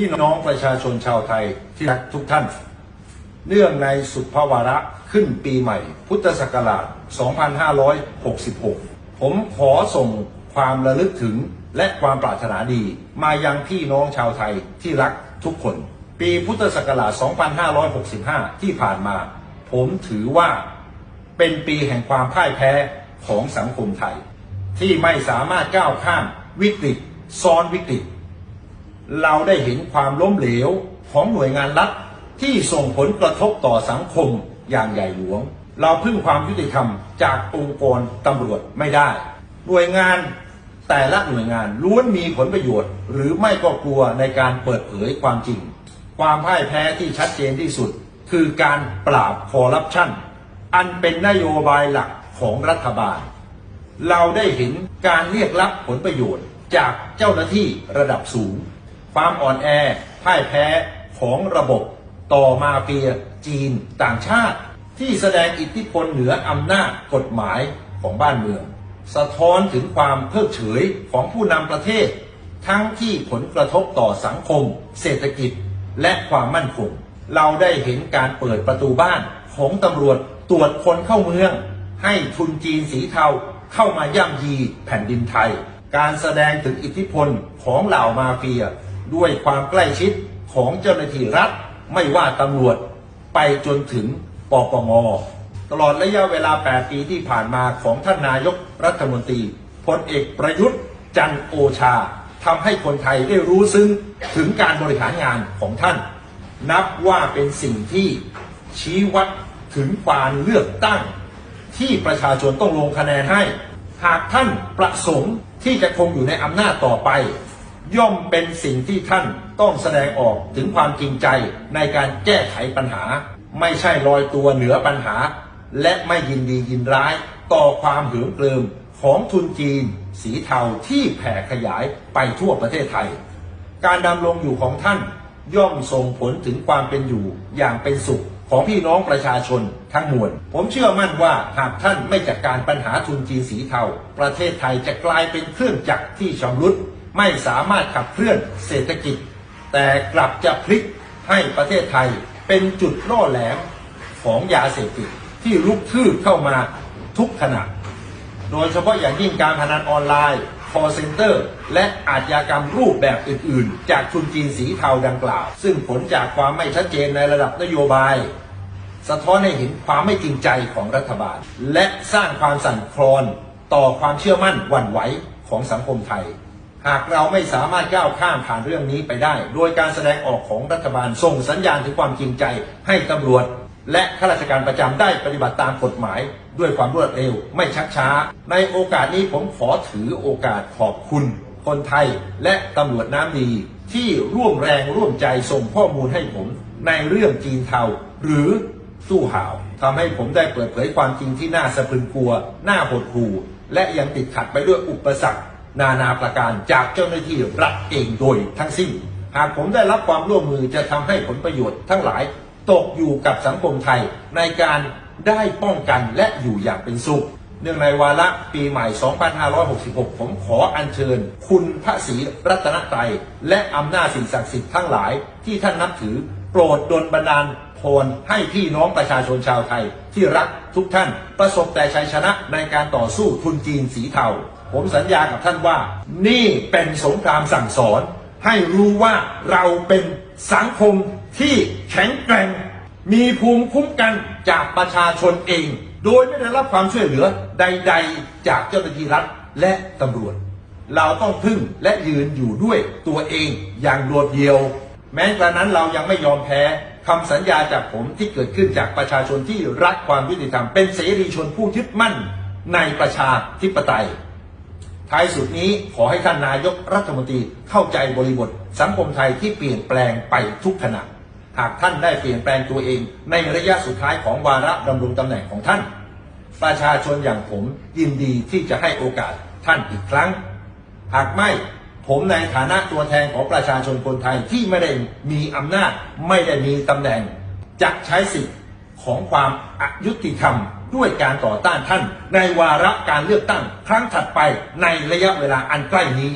พี่น้องประชาชนชาวไทยที่รักทุกท่าน เนื่องในสุภาวาระขึ้นปีใหม่ พุทธศักราช 2566 ผมขอส่งความระลึกถึงและความปรารถนาดี มายังพี่น้องชาวไทยที่รักทุกคน ปีพุทธศักราช 2565 ที่ผ่านมา ผมถือว่าเป็นปีแห่งความพ่ายแพ้ของสังคมไทย ที่ไม่สามารถก้าวข้ามวิกฤตซ้อนวิกฤต เราได้เห็นความล้มเหลวของหน่วยงานรัฐที่ส่งผลกระทบต่อสังคมอย่างใหญ่หลวง เราพึ่งความยุติธรรมจากองค์กรตำรวจไม่ได้ หน่วยงานแต่ละหน่วยงานล้วนมีผลประโยชน์ หรือไม่ก็กลัวในการเปิดเผยความจริง ความพ่ายแพ้ที่ชัดเจนที่สุด คือการปราบคอร์รัปชันอันเป็นนโยบายหลักของรัฐบาล เราได้เห็นการเรียกรับผลประโยชน์จากเจ้าหน้าที่ระดับสูง ความอ่อนแอพ่ายแพ้ของระบบต่อมาเฟียจีนต่างชาติ ที่แสดงอิทธิพลเหนืออำนาจกฎหมายของบ้านเมือง สะท้อนถึงความเพิกเฉยของผู้นำประเทศ ทั้งที่ผลกระทบต่อสังคม เศรษฐกิจและความมั่นคงเราได้เห็นการเปิดประตูบ้านของตำรวจตรวจคนเข้าเมือง ให้ทุนจีนสีเทาเข้ามาย่ำยีแผ่นดินไทย การแสดงถึงอิทธิพลของเหล่ามาเฟีย ด้วยความใกล้ชิดของเจ้าหน้าที่รัฐ ไม่ว่าตำรวจไปจนถึงปปงตลอดระยะเวลา 8 ปีที่ผ่านมาของท่านนายกรัฐมนตรีพลเอกประยุทธ์จันโอชาทำให้คนไทยได้รู้ซึ้งถึงการบริหารงานของท่าน นับว่าเป็นสิ่งที่ชี้วัดถึงการเลือกตั้ง ที่ประชาชนต้องลงคะแนนให้ หากท่านประสงค์ที่จะคงอยู่ในอำนาจต่อไป ย่อมเป็นสิ่งที่ท่านต้องแสดงออกถึงความจริงใจในการแก้ไขปัญหา ไม่ใช่ลอยตัวเหนือปัญหา และไม่ยินดียินร้าย ต่อความเหือมเกลิมของทุนจีน สีเทาที่แผ่ขยายไปทั่วประเทศไทย การดำรงอยู่ของท่านย่อมส่งผลถึงความเป็นอยู่อย่างเป็นสุขของพี่น้องประชาชนทั้งมวล ผมเชื่อมั่นว่าหากท่านไม่จัดการปัญหาทุนจีนสีเทา ประเทศไทยจะกลายเป็นเครื่องจักรที่ชำรุด ไม่สามารถขับเคลื่อนเศรษฐกิจ แต่กลับจะพลิกให้ประเทศไทยเป็นจุดล่อแหลมของยาเสพติดที่ลุกคืบเข้ามาทุกขณะ โดยเฉพาะอย่างยิ่งการพนันออนไลน์ call center และอาชญากรรมรูปแบบอื่น ๆ จากทุนจีนสีเทาดังกล่าว ซึ่งผลจากความไม่ชัดเจนในระดับนโยบาย สะท้อนให้เห็นความไม่จริงใจของรัฐบาล และสร้างความสั่นคลอนต่อความเชื่อมั่นหวั่นไหวของสังคมไทย หากเราไม่สามารถก้าวข้ามผ่านเรื่องนี้ไปได้ โดยการแสดงออกของรัฐบาลส่งสัญญาณถึงความจริงใจให้ตำรวจ และข้าราชการประจำได้ปฏิบัติตามกฎหมาย ด้วยความรวดเร็วไม่ชักช้า ในโอกาสนี้ผมขอถือโอกาสขอบคุณ คนไทยและตำรวจน้ำดี ที่ร่วมแรงร่วมใจส่งข้อมูลให้ผมในเรื่องจีนเทาหรือสู้ห่าวทำให้ผมได้เปิดเผยความจริงที่น่าสะพรึงกลัว น่าหดหู่และยังติดขัดไปด้วยอุปสรรค นานาประการจากเจ้าหน้าที่รัฐเองโดยทั้งสิ้น หากผมได้รับความร่วมมือจะทำให้ผลประโยชน์ทั้งหลายตกอยู่กับสังคมไทยในการได้ป้องกันและอยู่อย่างเป็นสุข เนื่องในวาระปีใหม่ 2566 ผมขออัญเชิญ คุณพระศรีรัตนไตรและอำนาจสิ่งศักดิ์สิทธิ์ทั้งหลายที่ท่านนับถือโปรดดลบันดาล พรให้พี่น้องประชาชนชาวไทยที่รักทุกท่าน ประสบแต่ชัยชนะในการต่อสู้ทุนจีนสีเทา ผมสัญญากับท่านว่า นี่เป็นสงครามสั่งสอน ให้รู้ว่าเราเป็นสังคมที่แข็งแกร่ง มีภูมิคุ้มกันจากประชาชนเอง โดยไม่ได้รับความช่วยเหลือใด ๆ จากเจ้าหน้าที่รัฐและตำรวจ เราต้องพึ่งและยืนอยู่ด้วยตัวเองอย่างโดดเดี่ยว แม้กระนั้นเรายังไม่ยอมแพ้ คำสัญญาจากผมที่เกิดขึ้นจากประชาชนที่รักความยุติธรรม เป็นเสรีชนผู้ยึดมั่นในประชาธิปไตย ท้ายสุดนี้ขอให้ท่านนายกรัฐมนตรีเข้าใจบริบท สังคมไทยที่เปลี่ยนแปลงไปทุกขณะ หากท่านได้เปลี่ยนแปลงตัวเอง ในระยะสุดท้ายของวาระดำรงตำแหน่งของท่าน ประชาชนอย่างผมยินดีที่จะให้โอกาสท่านอีกครั้ง หากไม่ ผมในฐานะตัวแทนของประชาชนคนไทยที่ไม่ได้มีอำนาจ ไม่ได้มีตำแหน่งจะใช้สิทธิ์ของความอายุติธรรม ด้วยการต่อต้านท่าน ในวาระการเลือกตั้งครั้งถัดไปในระยะเวลาอันใกล้นี้